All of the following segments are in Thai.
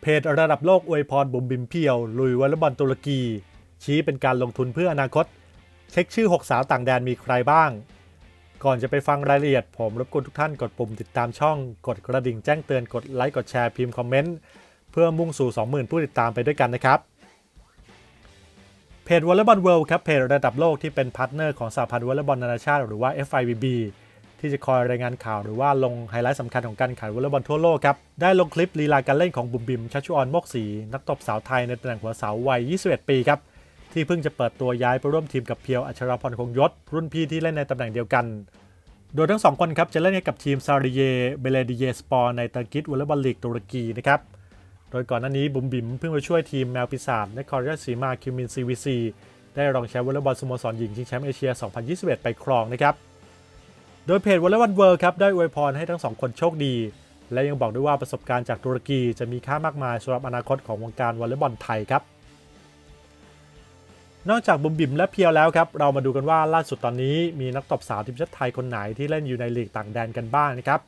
เพจระดับโลกอวยพรบุมบิมเพียว ลุยวอลเลย์บอลตุรกี ชี้เป็นการลงทุนเพื่ออนาคต เช็คชื่อ 6 สาวต่างแดนมีใครบ้าง ก่อนจะไปฟังรายละเอียด ผมรบกวนทุกท่านกดปุ่มติดตามช่อง กดกระดิ่งแจ้งเตือนกดไลค์กดแชร์พิมพ์คอมเมนต์ เพื่อมุ่งสู่ 20,000 ผู้ติดตามไปด้วยกันนะครับ เพจวอลเลย์บอลเวิลด์ครับเพจระดับโลกที่เป็นพาร์ทเนอร์ของสหพันธ์วอลเลย์บอลนานาชาติหรือว่า FIVB ที่จะคอยรายงานข่าวหรือว่าลงไฮไลท์สำคัญของการแข่งขันวอลเลย์บอลทั่วโลกครับ ได้ลงคลิปลีลาการเล่นของบุมบิมชัชชุออนโมกศรีนักตบสาวไทยในตำแหน่งหัวเสาวัย 21 ปีครับ ที่เพิ่งจะเปิดตัวย้ายไปร่วมทีมกับเพียวอัชราพรคงยศ รุ่นพี่ที่เล่นในตำแหน่งเดียวกัน โดยทั้งสองคนครับจะเล่นให้กับทีมซาริเยเบเลดิเยสปอร์ในตะกิดวอลเลย์บอลลีกตุรกีนะครับโดยก่อนหน้านี้บุมบิมเพิ่งมาช่วยทีมแมวปีศาจนครราชสีมาคิวมินซีวีซีได้รองแชมป์วอลเลย์บอลสโมสรหญิงชิงแชมป์เอเชีย 2021 ไปครองนะครับ โดยเพจวอลเลย์บอลเวิร์ครับได้อวยพรให้ทั้งสองคนโชคดี และยังบอกด้วยว่าประสบการณ์จากตุรกีจะมีค่ามากมายสำหรับอนาคตของวงการวอลเลย์บอลไทยครับ นอกจากบุมบิมและเพียวแล้วครับ เรามาดูกันว่าล่าสุดตอนนี้มีนักตบสาวทีมชาติไทยคนไหนที่เล่นอยู่ในลีกต่างแดนกันบ้างนะครับ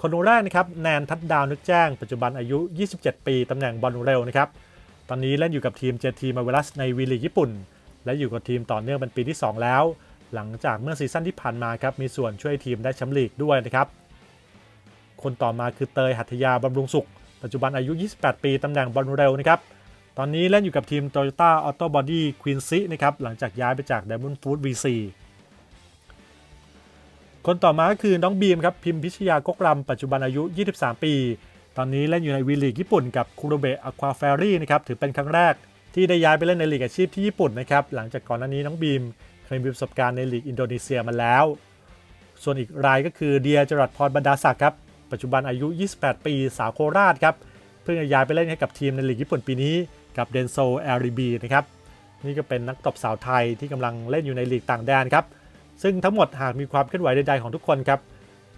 คนแรกนะครับแนนทัดดาวนึกแจ้งปัจจุบันอายุ 27 ปีตำแหน่งบอลเร็วนะครับตอนนี้เล่นอยู่กับทีมเจทีมาเวลัสในวีลีกญี่ปุ่น และอยู่กับทีมต่อเนื่องเป็นปีที่ 2 แล้ว หลังจากเมื่อซีซั่นที่ผ่านมาครับมีส่วนช่วยทีมได้แชมป์ลีกด้วยนะครับ คนต่อมาคือเตยหัตยาบำรุงสุข ปัจจุบันอายุ 28 ปี ตำแหน่งบอลเร็วนะครับ ตอนนี้เล่นอยู่กับทีม Toyota Auto Body Quincy นะครับ หลังจากย้ายไปจาก Diamond Food VC คนต่อมาก็คือน้องบีมครับพิมพิชยากกรำปัจจุบันอายุ 23 ปี ตอนนี้เล่นอยู่ในวีลีกญี่ปุ่นกับคูโรเบะอควาเฟรี่นะครับถือเป็นครั้งแรกที่ได้ย้ายไปเล่นในลีกอาชีพที่ญี่ปุ่นนะครับหลังจากก่อนหน้านี้น้องบีม ยมีประสบการณ์ในลีกอินโดนีเซียมาแล้ว ส่วนอีกรายก็คือเดียจรัสพรบรรดาศักดิ์ครับ ปัจจุบันอายุ 28 ปีสาวโคราชครับ เพิ่งย้ายไปเล่นให้กับทีมในลีกญี่ปุ่นปีนี้กับเดนโซเอริบีนะครับ นี่ก็เป็นนักตบสาวไทยที่กำลังเล่นอยู่ในลีกต่างแดนครับ ซึ่งทั้งหมดหากมีความเคลื่อนไหวใดๆของทุกคนครับ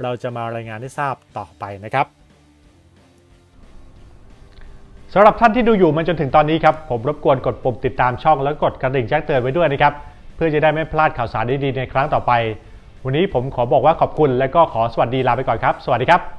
เราจะมารายงานให้ทราบต่อไปนะครับสำหรับท่านที่ดูอยู่มาจนถึงตอนนี้ครับ ผมรบกวนกดปุ่มติดตามช่องแล้วกดกระดิ่งแจ้งเตือนไว้ด้วยนะครับ เพื่อจะได้ไม่พลาดข่าวสารดีๆในครั้งต่อไป วันนี้ผมขอบอกว่าขอบคุณและก็ขอสวัสดีลาไปก่อนครับ สวัสดีครับ